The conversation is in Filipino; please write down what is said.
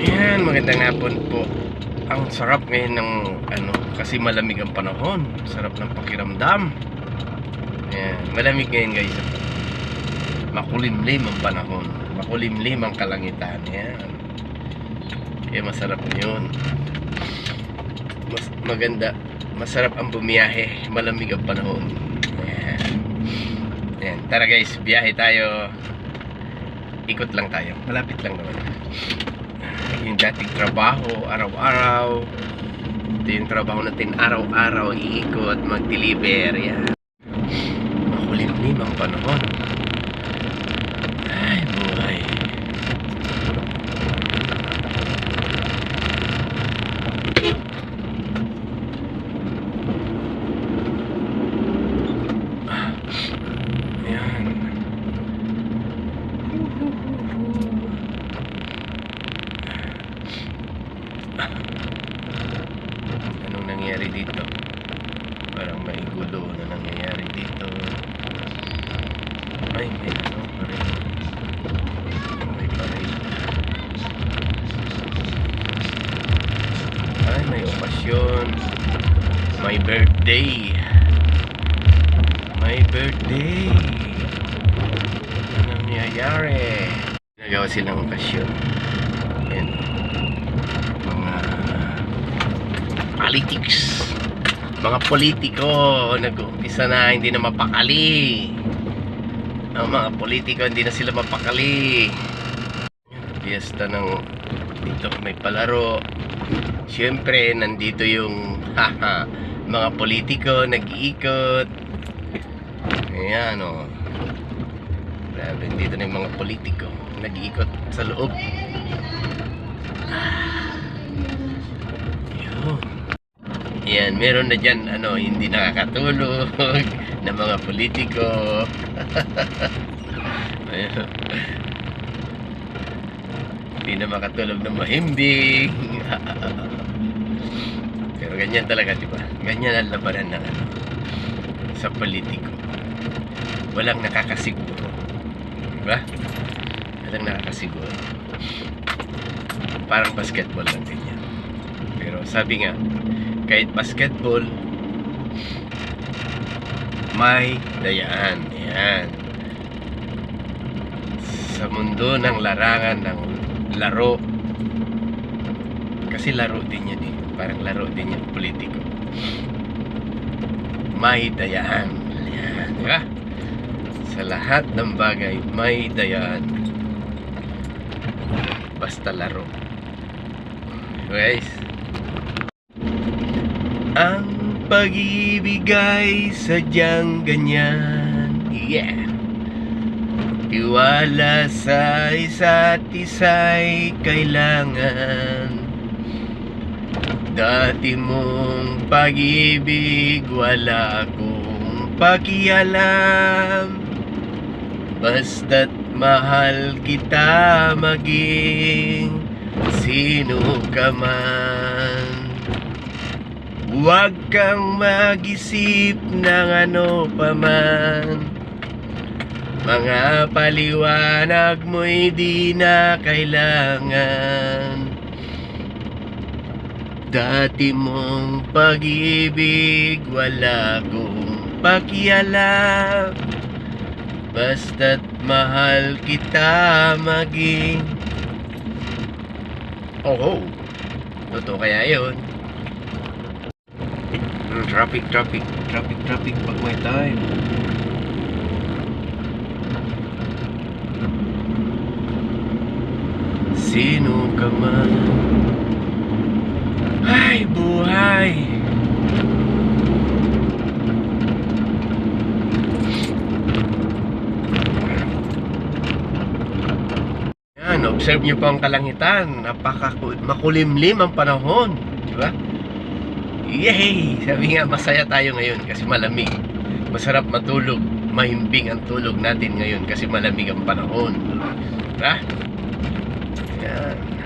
Ayan, magandang hapon po. Ang sarap ngayon ng ano, kasi malamig ang panahon. Sarap ng pakiramdam. Ayan, malamig ngayon guys. Makulimlim ang panahon. Makulimlim ang kalangitan. Ayan. Kaya masarap yun. Mas maganda. Masarap ang bumiyahe. Malamig ang panahon. Ayan. Ayan. Tara guys, biyahe tayo. Ikot lang tayo. Malapit lang naman yung dating trabaho, araw-araw. Ito yung trabaho natin araw-araw, iikot, mag-deliver, yan. Makulimlim ang panahon. Ay, buhay. Ah, Ayan. Anong nangyari dito? Parang may gulo na nangyayari dito. Ay, may ano pa rin. May parade. Ay, may okasyon. May birthday. May birthday. Anong nangyayari? Nagawa silang okasyon. Yan. Mga politics. Mga politiko, nag-umpisa na hindi na mapakali. Ang mga politiko, hindi na sila mapakali. Fiesta ng dito may palaro. Siyempre, nandito yung haha, mga politiko nag-iikot. Ayan o. Grabe, dito na yung mga politiko nag-iikot sa loob. Yun. Yan, meron na dyan, ano, hindi nakakatulog na mga politiko. Hindi na makatulog ng mahimbing. Pero ganyan talaga, di ba? Ganyan ang labanan ng ano, sa politiko. Walang nakakasiguro. Di ba? Walang nakakasiguro. Parang basketball lang din yan. Pero sabi nga, kahit basketball, may dayaan. Yan. Sa mundo ng larangan ng laro, kasi laro din yan eh. Parang laro din yan, politiko. May dayaan. Yan, di ba? Sa lahat ng bagay, may dayaan. Basta laro. Guys, ang pag-ibig ay sadyang ganyan. Yeah. Tiwala sa isa't isa'y kailangan. Dati mong pag-ibig wala akong pakialam. Basta't mahal kita maging sino ka man Huwag kang mag-isip ng ano pa man. Mga paliwanag mo'y di na kailangan. Dati mong pag-ibig wala kong pakialam. Basta't mahal kita maging. Oh, totoo kaya yun Mm, Traffic, traffic, traffic, traffic pag may time. Sino ka man? Ay, buhay! Yan, observe niyo po ang kalangitan. Napaka makulimlim ang panahon. Di ba? Yay! Sabi nga, masaya tayo ngayon kasi malamig. Masarap matulog. Mahimbing ang tulog natin ngayon kasi malamig ang panahon. Ha? Yan.